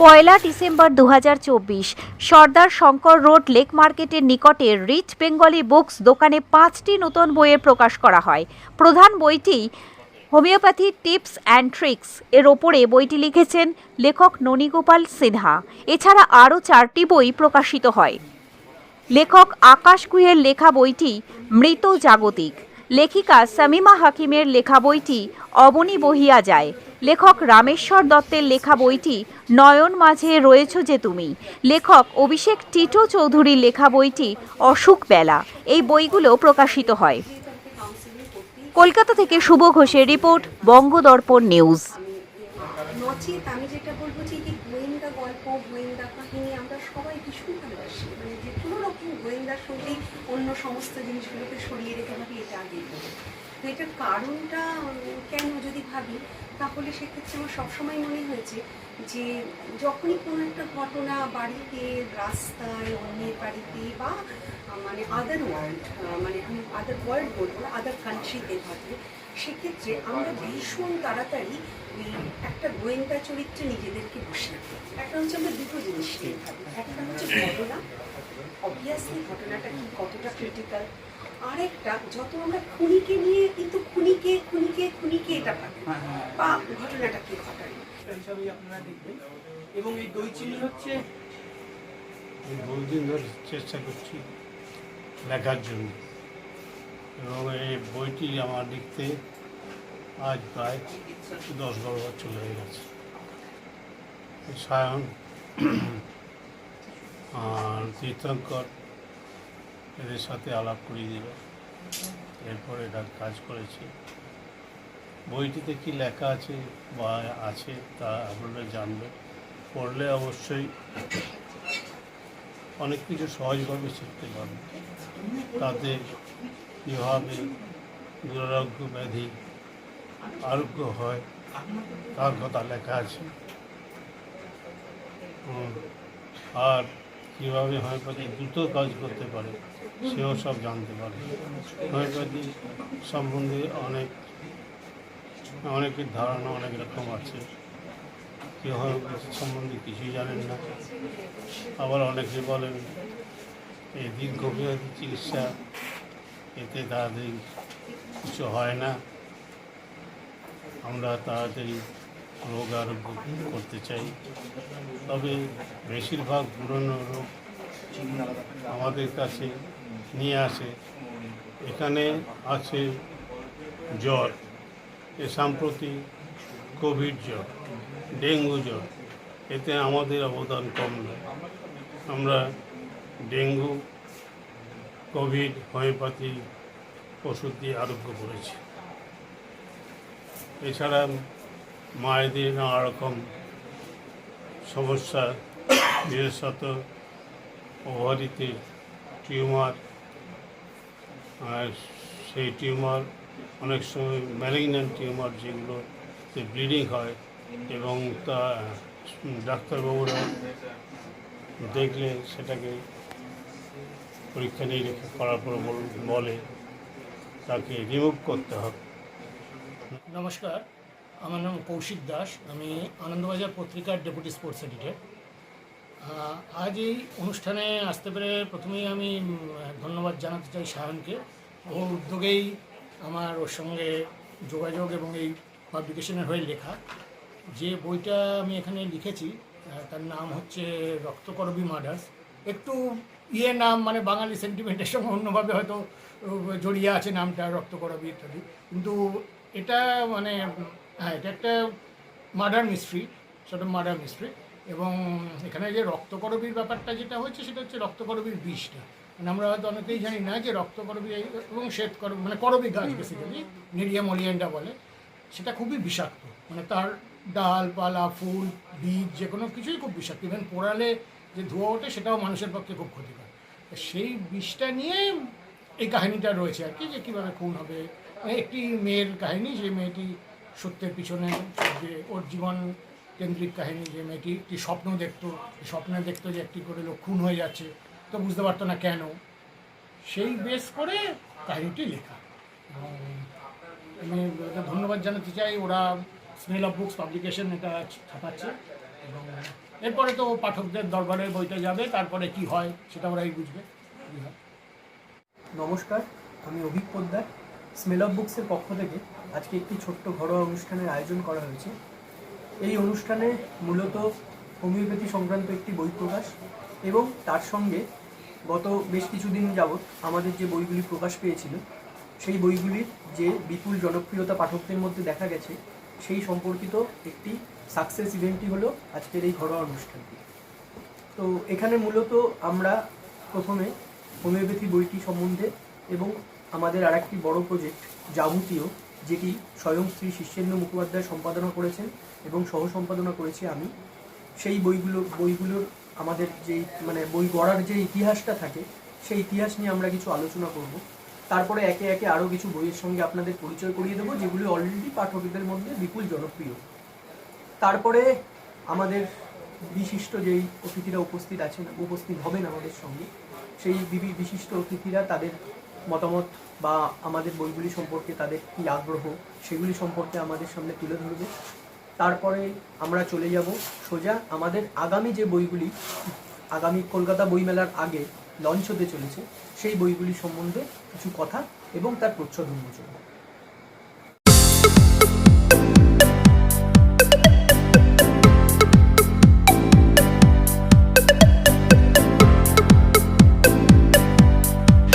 পয়লা December দু হাজার চব্বিশ, সর্দার শঙ্কর রোড লেক মার্কেটের নিকটে রিচ বেঙ্গলি বুকস দোকানে পাঁচটি নতুন বইয়ের প্রকাশ করা হয়। প্রধান বইটি হোমিওপ্যাথি টিপস অ্যান্ড ট্রিক্স। এর ওপরে বইটি লিখেছেন লেখক ননীগোপাল সিনহা। এছাড়া আরও চারটি বই প্রকাশিত হয়। লেখক আকাশ গুহের লেখা বইটি মৃত জাগতিক। লেখিকা সামিমা হাকিমের লেখা বইটি অবনী বহিয়া যায়। লেখক রামেশ্বর দত্তের লেখা বইটি নয়ন মাঝে রয়েছ যে তুমি। লেখক অভিষেক টিটো চৌধুরীর লেখা বইটি অসুখ বেলা। এই বইগুলো প্রকাশিত হয়। কলকাতা থেকে শুভ ঘোষের রিপোর্ট, বঙ্গদর্পণ নিউজ। আমি যেটা বলব যে গোয়েন্দা গল্প, গোয়েন্দা কাহিনী আমরা সবাই ভীষণ ভালোবাসি। মানে যে কোনো রকম অন্য সমস্ত জিনিসগুলোকে সরিয়ে রেখে এটা আগে। এটার কারণটা কেন যদি ভাবি, তাহলে সেক্ষেত্রে আমার সবসময় মনে হয়েছে যে, যখনই কোনো একটা ঘটনা বাড়িতে, রাস্তায়, অন্যের বাড়িতে বা মানে আদার ওয়ার্ল্ড মানে আমি আদার ওয়ার্ল্ড বলব আদার কান্ট্রিতে ঘটে, সেক্ষেত্রে আমরা ভীষণ তাড়াতাড়ি একটা গোয়েন্দা চরিত্রে নিজেদেরকে বসে একটা হচ্ছে আমরা দুটো জিনিস নিয়ে ভাবি। একটা হচ্ছে ঘটনা। অবভিয়াসলি ঘটনাটা কি, কতটা ক্রিটিক্যাল আরেকটা যত আমরা খুনিকে নিয়ে কিন্তু খুনিকে খুনিকে খুনিকে এটা ভাবি বা ঘটনাটা কি ঘটায়? হিসাবেই আপনারা দেখবেন। এবং এই দই চিনি হচ্ছে বহুদিন ধরে চেষ্টা করছি লেখার জন্য। এবং এই বইটি আমার লিখতে আজ প্রায় দশ বারো বছর হয়ে গেছে। সায়ন আর তীর্থঙ্কর এদের সাথে আলাপ করিয়ে দিল এরপর এটা কাজ করেছি। বইটিতে কি লেখা আছে বা আছে তা আপনারা জানবেন পড়লে অবশ্যই অনেক কিছু সহজভাবে শিখতে পারবে। তাতে কীভাবে দুরারোগ্য ব্যাধি আরোগ্য হয়, তার কথা লেখা আছে। আর কীভাবে হোমিওপ্যাথি দ্রুত কাজ করতে পারে, সেও সব জানতে পারে। হোমিওপ্যাথি সম্বন্ধে অনেক, অনেকের ধারণা অনেক রকম আছে। কেউ হোমিওপ্যাথি সম্বন্ধে কিছুই জানেন না। আবার অনেকে বলেন এই দীর্ঘমেয়াদী চিকিৎসা, এতে তাড়াতাড়ি কিছু হয় না। আমরা তাড়াতাড়ি রোগ আরোগ্য করতে চাই। তবে বেশিরভাগ পুরনো রোগ আমাদের কাছে নিয়ে আসে। এখানে আছে জ্বর, এ সাম্প্রতি কোভিড জ্বর, ডেঙ্গু জ্বর, এতে আমাদের অবদান কম নয়। আমরা ডেঙ্গু, কোভিড, হোমিওপ্যাথি ওষুধ দিয়ে আরোগ্য করেছি। এছাড়া মায়েদের নানা রকম সমস্যা বিশেষত ওভারিতে টিউমার, আর সেই টিউমার অনেক সময় ম্যালিগন্যান্ট টিউমার যেগুলোতে ব্লিডিং হয় এবং তা ডাক্তারবাবুরা দেখলে সেটাকে পরীক্ষা নিরীক্ষা করার পর বলে তাকে রিমুভ করতে হবে। নমস্কার। আমার নাম কৌশিক দাস, আমি আনন্দবাজার পত্রিকার ডেপুটি স্পোর্টস এডিটর। আজ এই অনুষ্ঠানে আসতে পেরে প্রথমেই আমি ধন্যবাদ জানাতে চাই সায়নকে। ওর উদ্যোগেই আমার ওর সঙ্গে যোগাযোগ এবং এই পাবলিকেশনের হয়ে লেখা। যে বইটা আমি এখানে লিখেছি তার নাম হচ্ছে রক্তকরবী মার্ডার্স। একটু ইয়ে নাম মানে বাঙালি সেন্টিমেন্টের সঙ্গে অন্যভাবে হয়তো জড়িয়ে আছে নামটা রক্তকরবী ইত্যাদি। কিন্তু এটা মানে হ্যাঁ এটা একটা মার্ডার মিস্ট্রি সেটা মার্ডার মিস্ট্রি এবং এখানে যে রক্তকরবীর ব্যাপারটা যেটা হচ্ছে সেটা হচ্ছে রক্তকরবীর বিষটা। মানে আমরা হয়তো অনেকেই জানি না যে রক্তকরবী এবং শ্বেত করবী মানে করবী গাছ বেসিক্যালি নেরিয়াম ওলিয়েন্ডা বলে, সেটা খুবই বিষাক্ত। মানে তার ডাল, পালা, ফুল, বীজ যে কোনো কিছুই খুব বিষাক্ত। ইভেন পোড়ালে যে ধোঁয়া ওঠে সেটাও মানুষের পক্ষে খুব ক্ষতিকর। সেই বিষটা নিয়ে এই কাহিনীটা রয়েছে আর কি, যে কীভাবে খুন হবে। মানে একটি মেয়ের কাহিনী যে মেয়েটি সত্যের পিছনে যে ওর জীবন কেন্দ্রিক কাহিনী, যে মেয়েটি একটি স্বপ্ন দেখতো স্বপ্নে দেখতো যে একটি করে লোক খুন হয়ে যাচ্ছে, তো বুঝতে পারতো না কেন। সেই বেস করে কাহিনীটি লেখা। এবং আমি ধন্যবাদ জানাতে চাই, ওরা স্মেল অফ বুকস পাবলিকেশন এটা ছাপাচ্ছে। এবং এরপরে তো পাঠকদের দরবারে বইটা যাবে, তারপরে কি হয় সেটা ওরাই বুঝবে। কি নমস্কার, আমি অভিক পোদ্দার। স্মেল অফ বুকসের পক্ষ থেকে আজকে একটি ছোট্ট ঘরোয়া অনুষ্ঠানের আয়োজন করা হয়েছে। এই অনুষ্ঠানে মূলত হোমিওপ্যাথি সংক্রান্ত একটি বই প্রকাশ এবং তার সঙ্গে গত বেশ কিছুদিন যাবৎ আমাদের যে বইগুলি প্রকাশ পেয়েছিল, সেই বইগুলির যে বিপুল জনপ্রিয়তা পাঠকদের মধ্যে দেখা গেছে, সেই সম্পর্কিত একটি সাকসেস ইভেন্টই হলো আজকের এই ঘরোয়া অনুষ্ঠানটি। তো এখানে মূলত আমরা প্রথমে হোমিওপ্যাথি বইটি সম্বন্ধে এবং আমাদের আরেকটি বড় প্রজেক্ট যাবতীয়, যেটি স্বয়ং শ্রী শিষ্যেন্দ্র মুখোপাধ্যায় সম্পাদনা করেছেন এবং সহ সম্পাদনা করেছি আমি। সেই বইগুলো, বইগুলোর আমাদের যে মানে বই গড়ার যে ইতিহাসটা থাকে, সেই ইতিহাস নিয়ে আমরা কিছু আলোচনা করব। তারপরে একে একে আরও কিছু বইয়ের সঙ্গে আপনাদের পরিচয় করিয়ে দেবো, যেগুলি অলরেডি পাঠকদের মধ্যে বিপুল জনপ্রিয়। তারপরে আমাদের বিশিষ্ট যেই অতিথিরা উপস্থিত আছেন, উপস্থিত হবেন আমাদের সঙ্গে, সেই বিশিষ্ট অতিথিরা তাদের মতামত বা আমাদের বইগুলি সম্পর্কে তাদের কী আগ্রহ, সেগুলি সম্পর্কে আমাদের সামনে তুলে ধরবে। তারপরে আমরা চলে যাব সোজা আমাদের আগামী যে বইগুলি, আগামী কলকাতা বইমেলার আগে লঞ্চ হতে চলেছে, সেই বইগুলি সম্বন্ধে কিছু কথা এবং তার প্রচ্ছদ উন্মোচন।